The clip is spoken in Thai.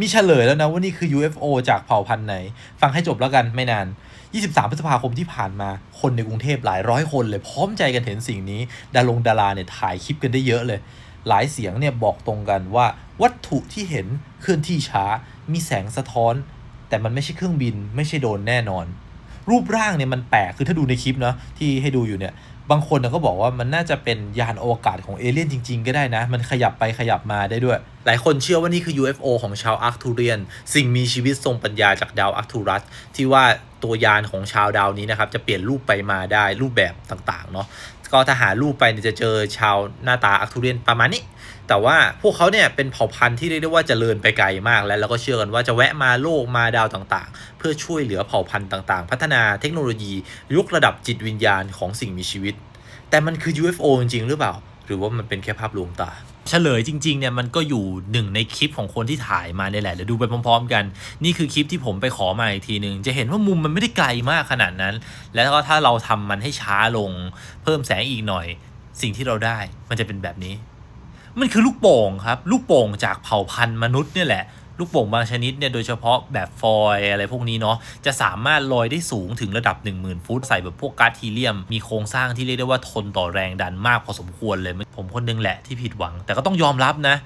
มีเฉลยแล้วนะว่านี่คือ UFO จากเผ่าพันธุ์ไหน ฟังให้จบแล้วกันไม่นาน 23 พฤษภาคมที่ผ่านมา คนในกรุงเทพหลายร้อยคนเลยพร้อมใจกันเห็นสิ่งนี้ ดารงดาราเนี่ยถ่ายคลิปกันได้เยอะเลย หลายเสียงเนี่ยบอกตรงกันว่าวัตถุที่เห็นเคลื่อนที่ช้า มีแสงสะท้อน แต่มันไม่ใช่เครื่องบิน ไม่ใช่โดรนแน่นอน รูปร่างเนี่ยมันแปลกคือถ้าดูในคลิปเนาะที่ให้ดูอยู่เนี่ยบางคนน่ะก็บอกว่ามันน่าจะเป็นยานอวกาศของเอเลี่ยนจริง ๆ ก็ได้นะ มันขยับไปขยับมาได้ด้วยหลายคนเชื่อว่านี่คือ UFO ของชาวอาร์คทูเรียน สิ่งมีชีวิตทรงปัญญาจากดาวอาร์คทูรัส ที่ว่าตัวยานของชาวดาวนี้นะครับ จะเปลี่ยนรูปไปมาได้รูปแบบต่างๆเนาะก็ถ้าหารูปไปเนี่ยจะเจอชาวหน้าตาอาร์คทูเรียนประมาณนี้ แต่ว่าพวกเขาเนี่ยเป็นเผ่าพันธุ์ที่เรียกได้ว่าจเจริญไปไกลมากแล้วแล้วก็เชื่อกันว่าจะแวะมาโลกมาดาวต่างๆ เพื่อช่วยเหลือเผ่าพันธุ์ต่างๆ พัฒนาเทคโนโลยียกระดับจิตวิญญาณของสิ่งมีชีวิต แต่มันคือ UFO จริงๆหรือเปล่า หรือว่ามันเป็นแค่ภาพลวงตา เฉลยจริงๆเนี่ยมันก็อยู่หนึ่งในคลิปของคนที่ถ่ายมาเนี่ยแหละเดี๋ยวดูไปพร้อม ๆ กัน นี่คือคลิปที่ผมไปขอมาอีกทีหนึ่งจะเห็นว่ามุมมันไม่ได้ไกลมากขนาดนั้น แล้วก็ถ้าเราทำมันให้ช้าลง เพิ่มแสงอีกหน่อย สิ่งที่เราได้มันจะเป็นแบบนี้ มันคือลูกโป่งครับ ลูกโป่งจากเผ่าพันธุ์มนุษย์เนี่ยแหละ ลูกโป่งบางชนิดเนี่ยโดยเฉพาะแบบฟอยอะไรพวกนี้เนาะจะสามารถลอยได้สูงถึงระดับ 10,000 ฟุตใส่แบบพวกก๊าซฮีเลียม มีโครงสร้างที่เรียกได้ว่าทนต่อแรงดันมากพอสมควรเลยผมคนนึงแหละที่ผิดหวัง แต่ก็ต้องยอมรับนะ